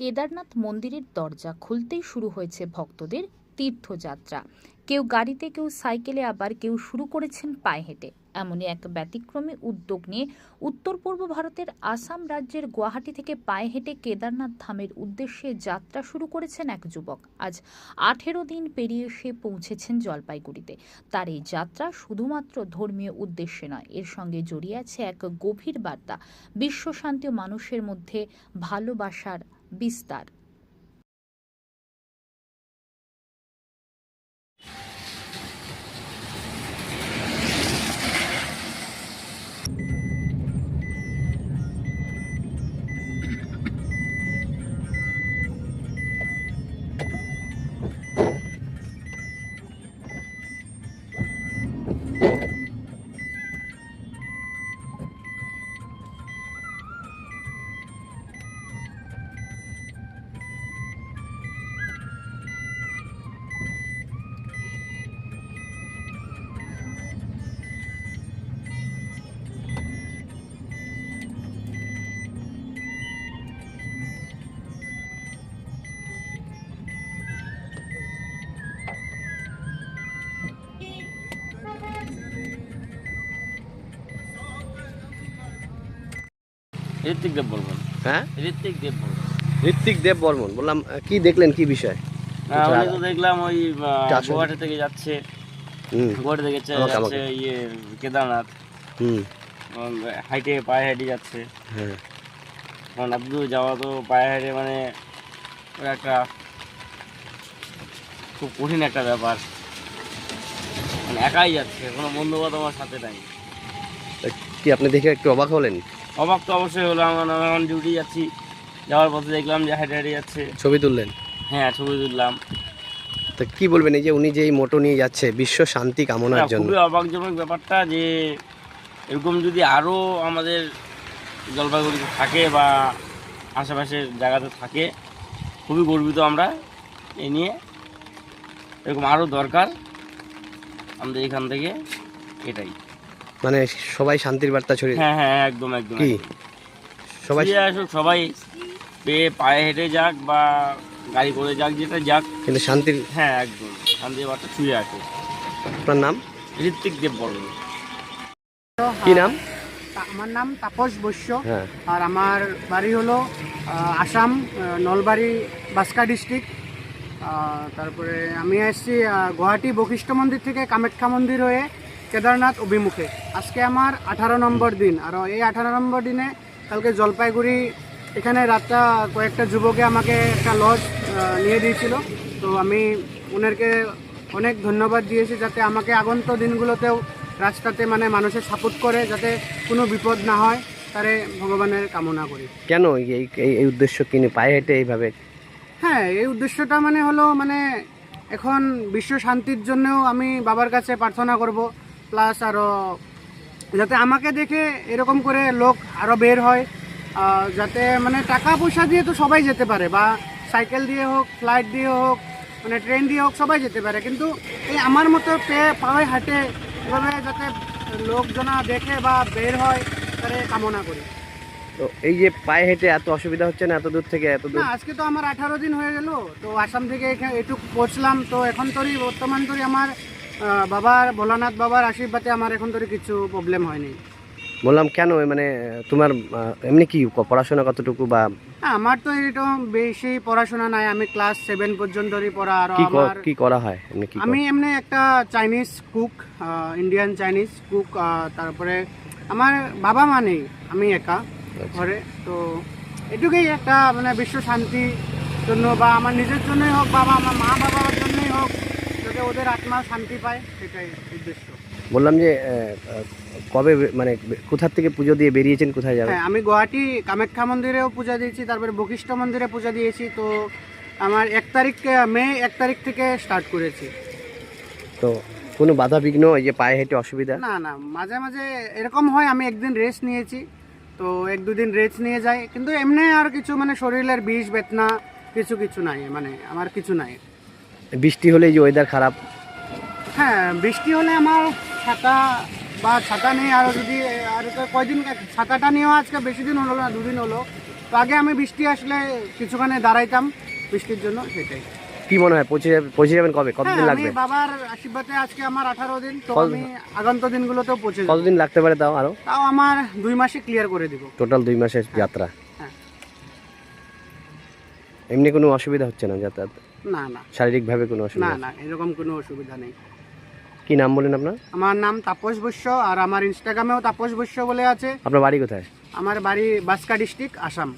কেদারনাথ মন্দিরের দরজা খুলতেই শুরু হয়েছে ভক্তদের তীর্থযাত্রা। কেউ গাড়িতে, কেউ সাইকেলে আবার কেউ শুরু করেছেন পায়ে হেঁটে। এমনই এক ব্যতিক্রমী উদ্যোগ নিয়ে উত্তর পূর্ব ভারতের আসাম রাজ্যের গুয়াহাটি থেকে পায়ে হেঁটে কেদারনাথ ধামের উদ্দেশ্যে যাত্রা শুরু করেছেন এক যুবক। আজ আঠেরো দিন পেরিয়ে এসে পৌঁছেছেন জলপাইগুড়িতে। তার এই যাত্রা শুধুমাত্র ধর্মীয় উদ্দেশ্যে নয়, এর সঙ্গে জড়িয়ে আছে এক গভীর বার্তা। বিশ্বশান্তি ও মানুষের মধ্যে ভালোবাসার বিস্তার ঋত্বিক দেব বলবেন হ্যাঁ? ঋত্বিক দেব বলবেন ঋত্বিক দেব বর্মন। বললাম কি দেখলেন কি বিষয়? উনি তো দেখলাম ওই গুয়াহাটি থেকে যাচ্ছে। গুয়াহাটি থেকে যাচ্ছে ইয়ে কেদারনাথ। হুম। হাইটে পায়ে হেঁটে যাচ্ছে। হ্যাঁ। কারণ আব্দু যাওয়া তো পায়ে হেঁটে মানে একটা খুব কঠিন একটা ব্যাপার। মানে একাই যাচ্ছে কোনো বন্ধু বান্ধব আমার সাথে নাই। কি আপনি দেখে একটু অবাক হলেন? অবাক তো অবশ্যই হলো আমার আমি এখন ডিউটি যাচ্ছি যাওয়ার পথে দেখলাম যে হাইটে হেঁটে যাচ্ছে। ছবি তুললেন? হ্যাঁ ছবি তুললাম। তো কি বলবেন এই যে উনি যে এই মোটো নিয়ে যাচ্ছে বিশ্ব শান্তি কামনার জন্য? খুবই অবাকজনক ব্যাপারটা যে এরকম যদি আরও আমাদের জলপাইগুড়িতে থাকে বা আশেপাশের জায়গাতে থাকে খুবই গর্বিত আমরা এ নিয়ে। এরকম আরও দরকার আমাদের এখান থেকে এটাই। মানে সবাই শান্তির বার্তা ছড়িয়ে হ্যাঁ হ্যাঁ একদম একদম কি? সবাই আসুক সবাই পেয়ে পায়ে হেঁটে যাক বা গাড়ি করে যাক যেটা যাক। কিন্তু শান্তির হ্যাঁ একদম শান্তির বার্তা ছুঁয়ে আসুক। আপনার নাম? ঋত্বিক দেব বলেন কি নাম? আমার নাম তাপস বৈশ্য। হ্যাঁ। আর আমার বাড়ি হলো আসাম নলবাড়ি বাস্কা ডিস্ট্রিক্ট। তারপরে আমি এসেছি আহ, গুয়াহাটি বশিষ্ঠ মন্দির থেকে কামাখ্যা মন্দির হয়ে। কেদারনাথ অভিমুখে। আজকে আমার আঠারো নম্বর দিন। আর এই আঠারো নম্বর দিনে কালকে জলপাইগুড়ি এখানে রাতটা কয়েকটা যুবকে আমাকে একটা লজ নিয়ে দিয়েছিল। তো আমি ওনারকে অনেক ধন্যবাদ দিয়েছি যাতে আমাকে আগন্ত দিনগুলোতেও রাস্তাতে মানে মানুষের সাপোর্ট করে যাতে কোনো বিপদ না হয় তারে ভগবানের কামনা করি। কেন এই এই- উদ্দেশ্য কিনে পায়ে হেঁটে এইভাবে? হ্যাঁ এই উদ্দেশ্যটা মানে হলো মানে এখন বিশ্ব শান্তির জন্যও আমি বাবার কাছে প্রার্থনা করব। প্লাস আরও যাতে আমাকে দেখে এরকম করে লোক আরও বের হয় যাতে মানে টাকা পয়সা দিয়ে তো সবাই যেতে পারে বা সাইকেল দিয়ে হোক ফ্লাইট দিয়ে হোক মানে ট্রেন দিয়ে হোক সবাই যেতে পারে। কিন্তু এই আমার মতো পেয়ে পায়ে হাঁটে এভাবে যাতে লোকজনা দেখে বা বের হয় তারে কামনা করি। তো এই যে পায়ে হেঁটে এত অসুবিধা হচ্ছে না এত দূর থেকে এত দূর? আজকে তো আমার আঠারো দিন হয়ে গেল তো আসাম থেকে এখানে এটুকু পৌঁছলাম তো এখন তোরই বর্তমান তোরই আমার বাবার ভোলানাথ বাবার আশীর্বাদে আমার এখন তোরই কিছু প্রবলেম হয়নি। বললাম কেন? মানে তোমার এমনি কি পড়াশোনা কতটুকু বা? আমার তো এরকম বেশি পড়াশোনা নাই। আমি ক্লাস সেভেন পর্যন্তই পড়া আর কি আমার কি করা হয়? এমনি কি আমি এমনি একটা Chinese cook Indian Chinese cook তারপরে আমার বাবা মা নেই আমি একা আচ্ছা। ঘরে। তো এটুকুই একটা মানে বিশ্ব শান্তির জন্য বা আমার নিজের জন্যই হোক বা আমার মা বাবার জন্যই হোক যাতে ওদের আত্মা শান্তি পায় সেটাই উদ্দেশ্য। বললাম যে কবে মানে কোথার থেকে পুজো দিয়ে বেরিয়েছেন কোথায় যাবেন? হ্যাঁ আমি গুয়াহাটি কামাখ্যা মন্দিরেও পূজা দিয়েছি তারপরে বশিষ্ঠ মন্দিরে পূজা দিয়েছি তো আমার এক তারিখ মে এক তারিখ থেকে স্টার্ট করেছি। তো কোনো বাধা বিঘ্ন এই যে পায়ে হেঁটে অসুবিধা? না না মাঝে মাঝে এরকম হয় আমি একদিন রেস্ট নিয়েছি তো এক দুদিন রেস্ট নিয়ে যাই কিন্তু এমনি আর কিছু মানে শরীরের বিষ বেদনা কিছু কিছু নাই মানে আমার কিছু নাই। বৃষ্টি হলে এই যে ওয়েদার খারাপ? হ্যাঁ বৃষ্টি হলে আমার ছাতা বা ছাতা নেই আরও যদি আর কয়দিন ছাতাটা নিয়েও আজকে বেশি দিন হলো না দুদিন হলো। তো আগে আমি বৃষ্টি আসলে কিছুখানে দাঁড়াইতাম বৃষ্টির জন্য সেটাই। কি মনে হয় পৌঁছে যাবে পৌঁছে যাবেন কবে? কতদিন হ্যাঁ, লাগবে? বাবার আশীর্বাদে আজকে আমার আঠারো দিন তো আমি আগন্ত দিনগুলোতেও পৌঁছে যাব। কতদিন লাগতে পারে তাও আরও? তাও আমার দুই মাসে ক্লিয়ার করে দিব। টোটাল দুই মাসের যাত্রা। হ্যাঁ। এমনি কোনো অসুবিধা হচ্ছে না যাতায়াত? না না। শারীরিকভাবে কোনো অসুবিধা না না এরকম কোনো অসুবিধা নেই। কি নাম বলেন আপনার? আমার নাম তাপস বৈশ্য আর আমার ইনস্টাগ্রামেও তাপস বৈশ্য বলে আছে। আপনার বাড়ি কোথায়? আমার বাড়ি বাসকা ডিস্ট্রিক্ট আসাম।